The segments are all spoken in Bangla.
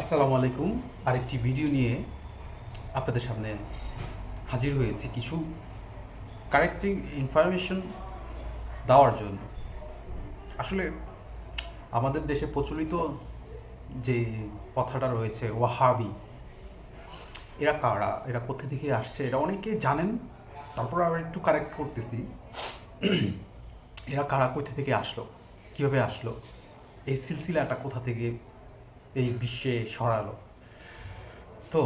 আসসালামু আলাইকুম। আরেকটি ভিডিও নিয়ে আপনাদের সামনে হাজির হয়েছি কিছু কারেক্টিং ইনফরমেশন দেওয়ার জন্য। আসলে আমাদের দেশে প্রচলিত যে কথাটা রয়েছে, ওয়াহাবি, এরা কারা? এরা কোথা থেকে আসছে? এটা অনেকে জানেন, তারপর আবার একটু কারেক্ট করতেছি। এরা কারা? কোথা থেকে আসলো? কীভাবে আসলো? এই সিলসিলাটা কোথা থেকে এই বিশ্বে সরালো। তো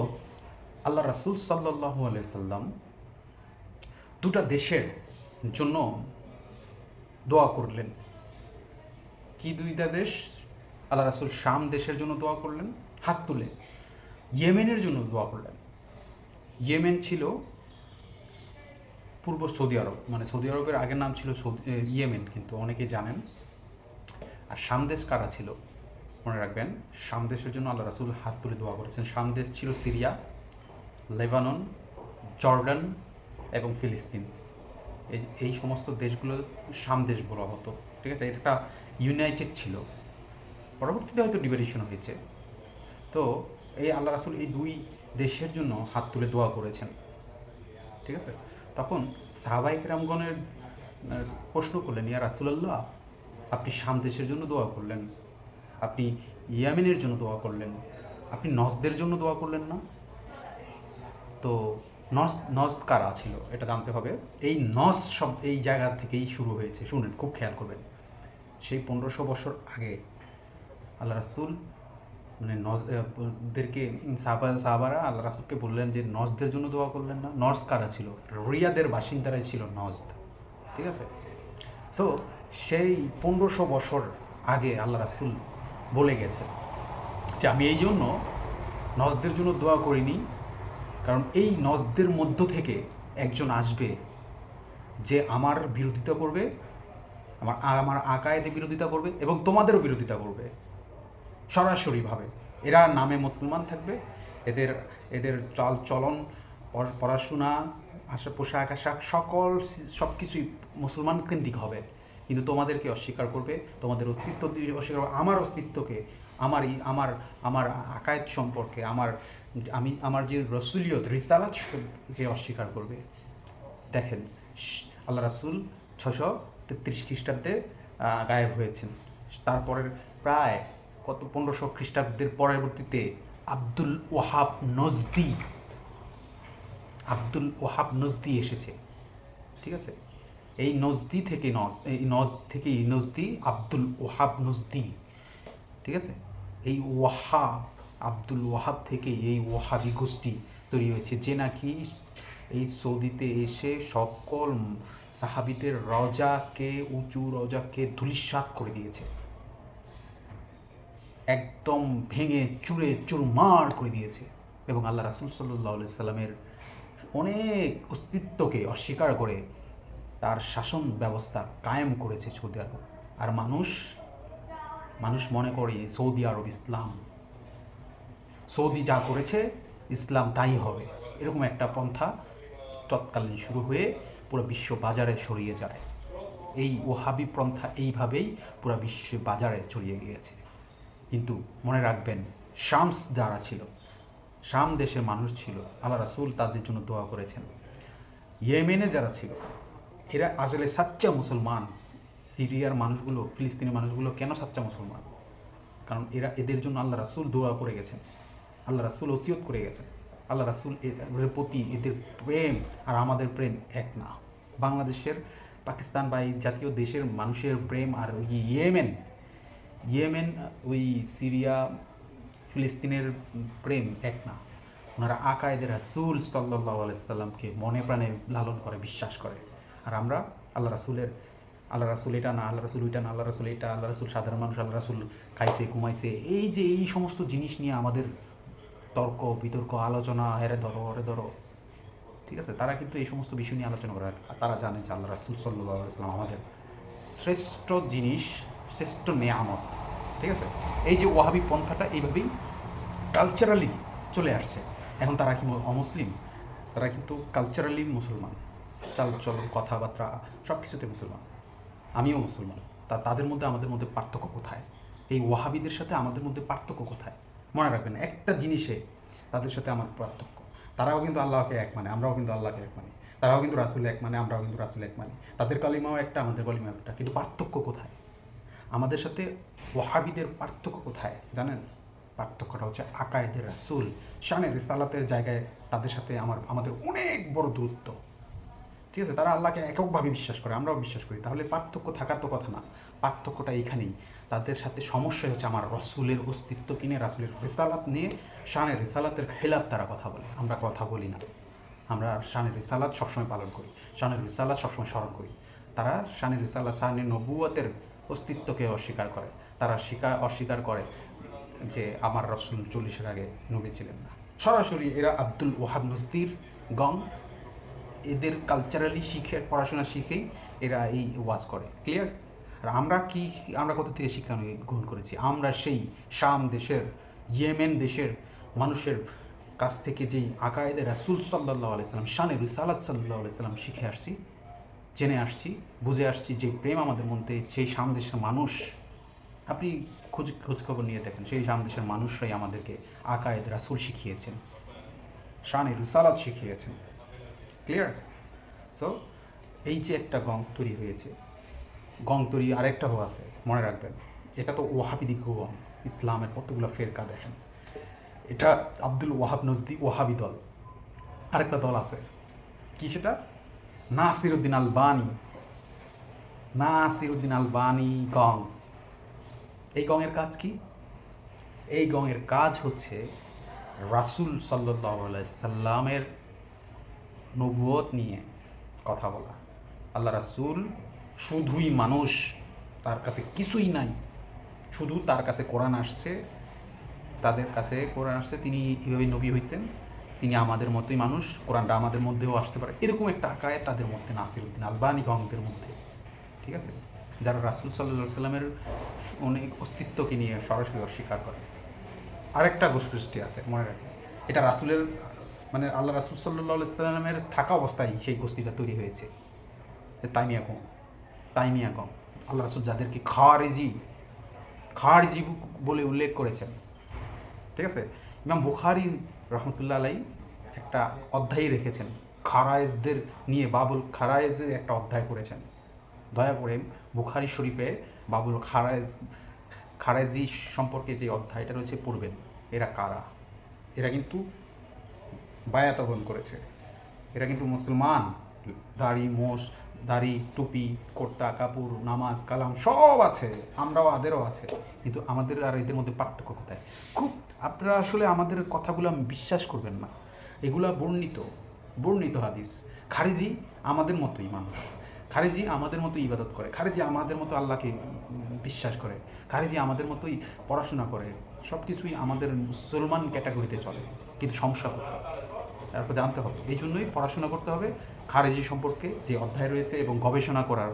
আল্লাহ রাসুল সাল্লাহু সাল্লাম দুটা দেশের জন্য দোয়া করলেন। কি দুইটা দেশ? আল্লাহ রাসুল শাম দেশের জন্য দোয়া করলেন, হাত তুলে ইয়েমেনের জন্য দোয়া করলেন। ইয়েমেন ছিল পূর্ব সৌদি আরব মানে সৌদি আরবের আগের নাম ছিল ইয়েমেন, কিন্তু অনেকেই জানেন। আর সামদেশ কারা ছিল? মনে রাখবেন সামদেশের জন্য আল্লাহ রাসুল হাত তুলে দোয়া করেছেন। সামদেশ ছিল সিরিয়া, লেবানন, জর্ডান এবং ফিলিস্তিন। এই এই সমস্ত দেশগুলো সামদেশ বলা হতো, ঠিক আছে? এটা একটা ইউনাইটেড ছিল। পরবর্তীতে হয়তো ডিভাইডেশন হয়েছে। তো এই আল্লাহ রাসুল এই দুই দেশের জন্য হাত তুলে দোয়া করেছেন, ঠিক আছে? তখন সাহাবাইক রামগণের প্রশ্ন করলেন, ইয়া রাসুলাল্লাহ, আপনি সামদেশের জন্য দোয়া করলেন? আপনি ইয়ামিনের জন্য দোয়া করলেন। আপনি নজদের জন্য দোয়া করলেন না? তো নজ নজ কারা ছিল? এটা জানতে হবে। এই নজ সব, এই জায়গা থেকেই শুরু হয়েছে। শুনেন, খুব খেয়াল করবেন। সেই পনেরোশো বছর আগে আল্লাহ রাসুল মানে নজদেরকে সাহাবা, সাহাবারা আল্লাহ রাসুলকে বললেন যে নজদের জন্য দোয়া করলেন না। নজ কারা ছিল? রিয়াদের বাসিন্দারাই ছিল নজদ ঠিক আছে? সো সেই পনেরোশো বছর আগে আল্লাহ রাসুল বলে গেছে যে আমি এই জন্য নজদের জন্য দোয়া করিনি, কারণ এই নজদের মধ্য থেকে একজন আসবে যে আমার বিরোধিতা করবে, আমার আমার আকায়েদের বিরোধিতা করবে এবং তোমাদেরও বিরোধিতা করবে। সরাসরিভাবে এরা নামে মুসলমান থাকবে, এদের এদের চল, চলন পড়- পড়াশোনা, আশা, পোশাক, আশাক সকল সব কিছুই মুসলমান কেন্দ্রিক হবে। কিন্তু তোমাদেরকে অস্বীকার করবে, তোমাদের অস্তিত্ব অস্বীকার করবে, আমার অস্তিত্বকে, আমার আমার আমার আকায়েত সম্পর্কে, আমার, আমি, আমার যে রসুলিয়ত রিসালাতকে অস্বীকার করবে। দেখেন আল্লাহ রাসুল ছশো তেত্রিশ খ্রিস্টাব্দে গায়েব হয়েছেন। তারপরে প্রায় কত, পনেরোশো খ্রিস্টাব্দের পরবর্তীতে আব্দুল ওহাব নজদি, আব্দুল ওহাব নজদি এসেছে। ঠিক আছে? এই নজদি থেকে নজ, এই নজ থেকে এই নজদি আব্দুল ওয়াহাব নজদি, ঠিক আছে? এই ওয়াহাব, আব্দুল ওয়াহাব থেকে এই ওয়াহাবি গোষ্ঠী তৈরি হয়েছে, যে নাকি এই সৌদিতে এসে সকল সাহাবিদের রজাকে, উঁচু রজাকে ধুলিস্বাত করে দিয়েছে। একদম ভেঙে, চুরে, চুরমার করে দিয়েছে। এবং আল্লাহ রাসুল সাল্লাহ সাল্লামের অনেক অস্তিত্বকে অস্বীকার করে তার শাসন ব্যবস্থা কায়েম করেছে সৌদি আরব। আর মানুষ মানুষ মনে করে সৌদি আরব ইসলাম। সৌদি যা করেছে, ইসলাম তাই হবে। এরকম একটা পন্থা তৎকালীন শুরু হয়ে পুরো বিশ্ব বাজারে ছড়িয়ে যায়। এই ওহাবি পন্থা এইভাবেই পুরো বিশ্ব বাজারে ছড়িয়ে গিয়েছে। কিন্তু মনে রাখবেন, শামস যারা ছিল, শাম দেশের মানুষ ছিল, আল্লাহ রাসুল তাদের জন্য দোয়া করেছেন। ইয়েমেনে যারা ছিল এরা আসলে সাচ্চা মুসলমান। সিরিয়ার মানুষগুলো, ফিলিস্তিনের মানুষগুলো কেন সাচ্চা মুসলমান? কারণ এরা এদের জন্য আল্লাহ রাসুল দোয়া করে গেছেন। আল্লাহ রাসুল ওসিয়ত করে গেছেন। আল্লাহ রাসুল এদের প্রতি এদের প্রেম আর আমাদের প্রেম এক না। বাংলাদেশের, পাকিস্তান বা এই জাতীয় দেশের মানুষের প্রেম আর ওই ইয়েমেন ইয়েমেন, ওই সিরিয়া, ফিলিস্তিনের প্রেম এক না। ওনারা আকায়েদের রাসুল সাল্লাহ আলাইসাল্লামকে মনে প্রাণে লালন করে, বিশ্বাস করে। আর আমরা আল্লাহ রাসুলের, আল্লাহ রাসুল এটা না, আল্লাহ রাসুল ওইটা না, আল্লাহ রাসুল এটা, আল্লাহ রাসুল সাধারণ মানুষ, আল্লাহ রাসুল খাইছে, ঘুমাইছে। এই যে এই সমস্ত জিনিস নিয়ে আমাদের তর্ক, বিতর্ক, আলোচনা হেরে ধরো হরে ধরো, ঠিক আছে? তারা কিন্তু এই সমস্ত বিষয় নিয়ে আলোচনা করে। তারা জানে যে আল্লাহ রাসুল সাল্লাম আমাদের শ্রেষ্ঠ জিনিস, শ্রেষ্ঠ নেয়ামত, ঠিক আছে? এই যে ওয়াহাবি পন্থাটা এইভাবেই কালচারালি চলে আসছে। এখন তারা কি অমুসলিম? তারা কিন্তু কালচারালি মুসলমান। চাল চলন কথাবার্তা সব কিছুতে মুসলমান। আমিও মুসলমান। তা তাদের মধ্যে, আমাদের মধ্যে পার্থক্য কোথায়? এই ওয়াহাবিদের সাথে আমাদের মধ্যে পার্থক্য কোথায়? মনে রাখবেন, একটা জিনিসে তাদের সাথে আমার পার্থক্য। তারাও কিন্তু আল্লাহকে এক মানে আমরাও কিন্তু আল্লাহকে এক মানি। তারাও কিন্তু রাসুল এক মানে আমরাও কিন্তু রাসুল এক মানি। তাদের কালিমাও একটা, আমাদের কালিমাও একটা। কিন্তু পার্থক্য কোথায়? আমাদের সাথে ওয়াহাবিদের পার্থক্য কোথায় জানেন? পার্থক্যটা হচ্ছে আকায়েদের রাসুল। শানের রিসালাতের জায়গায় তাদের সাথে আমার, আমাদের অনেক বড় দূরত্ব। ঠিক আছে? তারা আল্লাহকে এককভাবে বিশ্বাস করে, আমরাও বিশ্বাস করি। তাহলে পার্থক্য থাকার তো কথা না। পার্থক্যটা এইখানেই। তাদের সাথে সমস্যা হচ্ছে আমার রসুলের অস্তিত্ব কিনে, রাসুলের রিসালাত নিয়ে শানের রিসালাতের খেলাপ তারা কথা বলে। আমরা কথা বলি না। আমরা শানের রিসালাত সবসময় পালন করি। শানের রিসালাত সবসময় স্মরণ করি। তারা শানের রিসালাত শানের নবুয়তের অস্তিত্বকে অস্বীকার করে। তারা স্বীকার, অস্বীকার করে যে আমার রসুল চল্লিশের আগে নবী ছিলেন না। সরাসরি এরা আব্দুল ওহাব নজদির গং এদের কালচারালি শিখে, পড়াশোনা শিখেই এরা এই ওয়াজ করে। ক্লিয়ার আর আমরা কি আমরা কোথা থেকে শিক্ষা গ্রহণ করেছি? আমরা সেই শাম দেশের, ইয়েমেন দেশের মানুষের কাছ থেকে যেই আকায়েদের রাসুল সাল্লাহ আলাইসাল্লাম শানে রিসালাত সাল্লাহ আলাইসাল্লাম শিখে আসছি, জেনে আসছি, বুঝে আসছি যে প্রেম আমাদের মধ্যে, সেই শাম দেশের মানুষ, আপনি খোঁজ, খোঁজখবর নিয়ে দেখেন, সেই শাম দেশের মানুষরাই আমাদেরকে আকায়েদ রাসুল শিখিয়েছেন, শানে রিসালাত শিখিয়েছেন। ক্লিয়ার সো এই যে একটা গং তৈরি হয়েছে, গং তৈরি আরেকটাও আছে, মনে রাখবেন। এটা তো ওয়াহাবিদি গং ইসলামের কতগুলো ফেরকা দেখেন। এটা আব্দুল ওয়াহাব নজদি ওয়াহাবি দল। আরেকটা দল আছে। কি সেটা? নাসিরুদ্দিন আলবানি। নাসিরুদ্দিন আলবানি গং। এই গঙের কাজ কি? এই গঙের কাজ হচ্ছে রাসুল সাল্লাহ সাল্লামের নবুয়ত নিয়ে কথা বলা। আল্লাহ রাসুল শুধুই মানুষ, তার কাছে কিছুই নাই। শুধু তার কাছে কোরআন আসছে, তাদের কাছে কোরআন আসছে, তিনি কীভাবে নবী হয়েছেন তিনি আমাদের মতোই মানুষ, কোরআনটা আমাদের মধ্যেও আসতে পারে। এরকম একটা আকায় তাদের মধ্যে নাসিরুদ্দিন আলবানি গঙ্গদের মধ্যে, ঠিক আছে? যারা রাসুল সাল্লা সাল্লামের অনেক অস্তিত্বকে নিয়ে সরাসরি অস্বীকার করে। আরেকটা গোষ্ঠী আছে, মনে রাখবেন। এটা রাসুলের মানে আল্লাহ রাসুল সাল্লাহ সাল্লামের থাকা অবস্থায় সেই গোষ্ঠীটা তৈরি হয়েছে। তাইমিয়া কম তাইমিয়া কম। আল্লাহ রাসুল যাদেরকে খারেজি, খারজি বলে উল্লেখ করেছেন। ঠিক আছে? ইমাম বুখারি রহমতুল্লাহ আলাই একটা অধ্যায় রেখেছেন। খারায়েজদের নিয়ে বাবুল খারায়েজের একটা অধ্যায় করেছেন। দয়া করে বুখারি শরীফে বাবুল খারায়েজ খারাজি সম্পর্কে যে অধ্যায়টা রয়েছে পড়বেন। এরা কারা? এরা কিন্তু বায়াত করেছে। এরা কিন্তু মুসলমান। দাড়ি, মোষ, দাড়ি, টুপি, কোর্তা, কাপড়, নামাজ, কালাম সব আছে। আমরাও, আদেরও আছে। কিন্তু আমাদের আর এদের মধ্যে পার্থক্য কোথায়? খুব, আপনারা আসলে আমাদের কথাগুলো বিশ্বাস করবেন না। এগুলা বর্ণিত বর্ণিত হাদিস। খারিজি আমাদের মতোই মানুষ। খারিজি আমাদের মতো ইবাদত করে। খারিজি আমাদের মতো আল্লাহকে বিশ্বাস করে। খারিজি আমাদের মতোই পড়াশোনা করে। সব কিছুই আমাদের মুসলমান ক্যাটাগরিতে চলে। কিন্তু সমস্যা কোথায়? তারপর জানতে হবে। এই জন্যই পড়াশোনা করতে হবে। খারেজি সম্পর্কে যে অধ্যায় রয়েছে এবং গবেষণা করার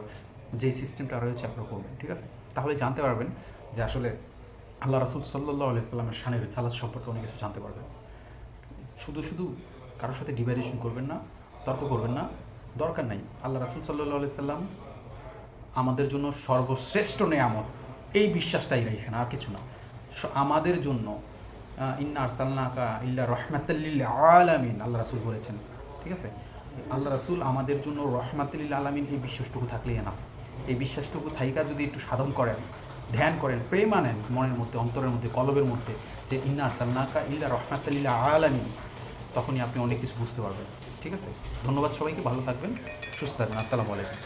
যে সিস্টেমটা রয়েছে আপনারা করবেন, ঠিক আছে? তাহলে জানতে পারবেন যে আসলে আল্লাহ রাসুল সাল্লাহ আলাইস্লামের শানের সালাদ সম্পর্কে অনেক কিছু জানতে পারবেন। শুধু শুধু কারোর সাথে ডিভাইডেশন করবেন না, তর্ক করবেন না, দরকার নাই। আল্লাহ রাসুল সাল্লাহ আলাইসাল্লাম আমাদের জন্য সর্বশ্রেষ্ঠ নেয়ামত। এই বিশ্বাসটাই এখানে আর কিছু না। আমাদের জন্য ইন্না আরসাল্লাকা ইল্লা রহমাতাল্লিল আলামিন। আল্লাহ রাসুল বলেছেন, ঠিক আছে? আল্লাহ রাসুল আমাদের জন্য রহমাতুল্লিল আলামিন এই বিশ্বাসটুকু থাকলেই না এই বিশ্বাসটুকু থাইকা যদি একটু সাধন করেন, ধ্যান করেন, প্রেম আনেন মনের মধ্যে, অন্তরের মধ্যে, কলবের মধ্যে, যে ইন্না আরসাল্লাকা ইল্লা রহমাতাল্লিল আলামিন, তখনই আপনি অনেক কিছু বুঝতে পারবেন, ঠিক আছে? ধন্যবাদ সবাইকে, ভালো থাকবেন, সুস্থ থাকবেন, আসসালামু আলাইকুম।